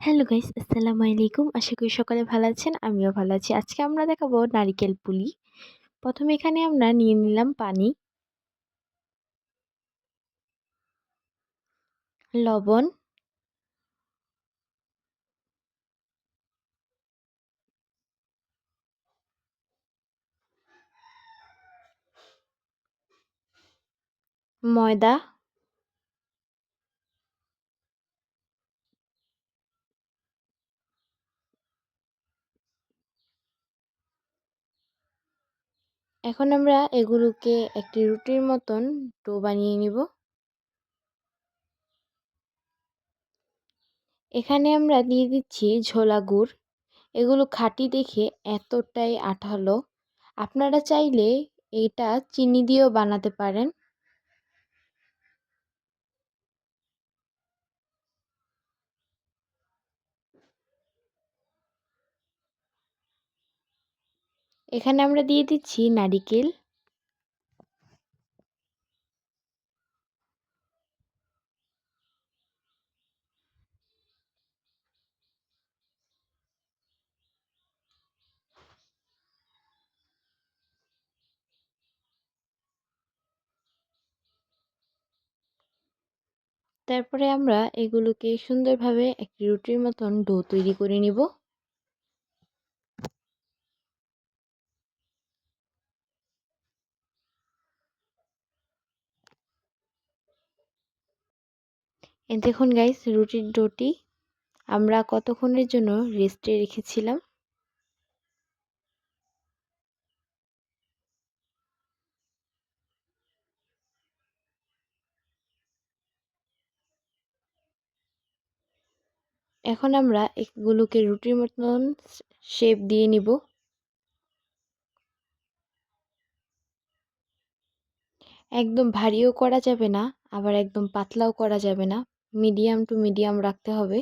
Hello guys, আসসালামু আলাইকুম। আশা করি সকালে ভালো আছেন, আমিও ভালো আছি। আজকে আমরা দেখাবো নারিকেল পুলি। প্রথমে এখানে আমরা নিয়ে নিলাম পানি, লবণ, ময়দা এখন আমরা এগুলোকে একটি রুটির মতন ডো বানিয়ে নিব। এখানে আমরা দিয়ে দিচ্ছি ঝোলা গুড়। এগুলো খাঁটি দেখে এতটাই আঠালো। আপনারা চাইলে এটা চিনি দিয়েও বানাতে পারেন। এখানে আমরা দিয়ে দিচ্ছি নারিকেল। তারপরে আমরা এগুলোকে সুন্দরভাবে একটি রুটির মতন ডো তৈরি করে নিব। দেখুন গাইস রুটির ডোটি আমরা কতক্ষণের জন্য রেস্টে রেখেছিলাম? এখন আমরা এগুলোকে রুটির মতন শেপ দিয়ে নিব। একদম ভারীও করা যাবে না, আবার একদম পাতলাও করা যাবে না। মিডিয়াম টু মিডিয়াম রাখতে হবে।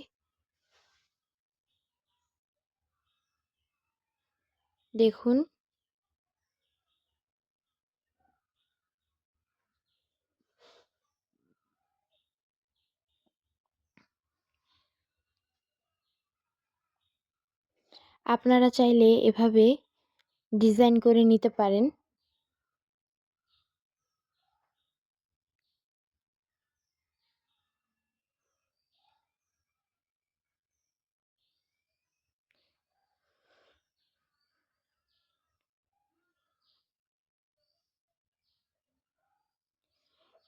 দেখুন। আপনারা চাইলে এভাবে ডিজাইন করে নিতে পারেন।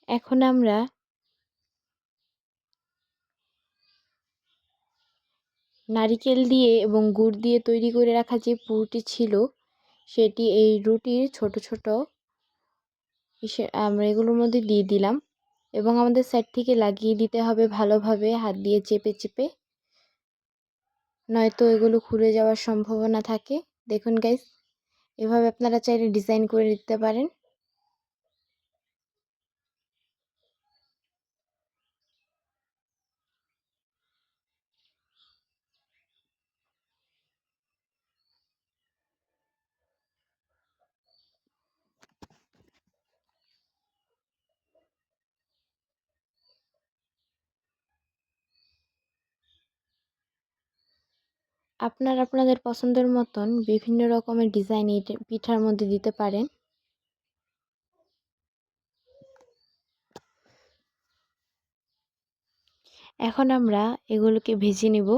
এখন আমরা নারিকেল দিয়ে এবং গুড় দিয়ে তৈরি করে রাখা যে পুরটি ছিল, সেটি এই রুটির ছোট ছোট আমরা এগুলোর মধ্যে দিয়ে দিলাম এবং আমাদের থেকে লাগিয়ে দিতে হবে ভালোভাবে, হাত দিয়ে চেপে চেপে। নয়তো এগুলো খুলে যাওয়ার সম্ভাবনা থাকে। দেখুন গাইস এভাবে আপনারা চাইলে ডিজাইন করে দিতে পারেন। আপনার আপনাদের পছন্দের মতন বিভিন্ন রকমের ডিজাইন এই পিঠার মধ্যে দিতে পারেন। এখন আমরা এগুলোকে ভেজে নেব।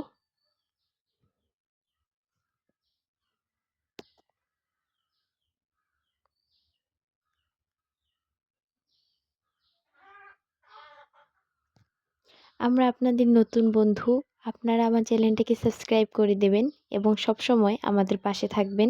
আমরা আপনাদের নতুন বন্ধু আপনারা আমার চ্যানেলটাকে সাবস্ক্রাইব করে দেবেন এবং সব সময় আমাদের পাশে থাকবেন।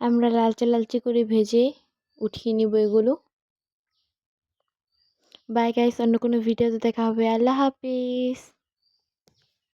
আমরা লালচে লালচে করে ভেজে উঠিয়ে নিব এগুলো। বাই গাইস অন্য কোনো ভিডিওতে দেখা হবে। আল্লাহ হাফিজ।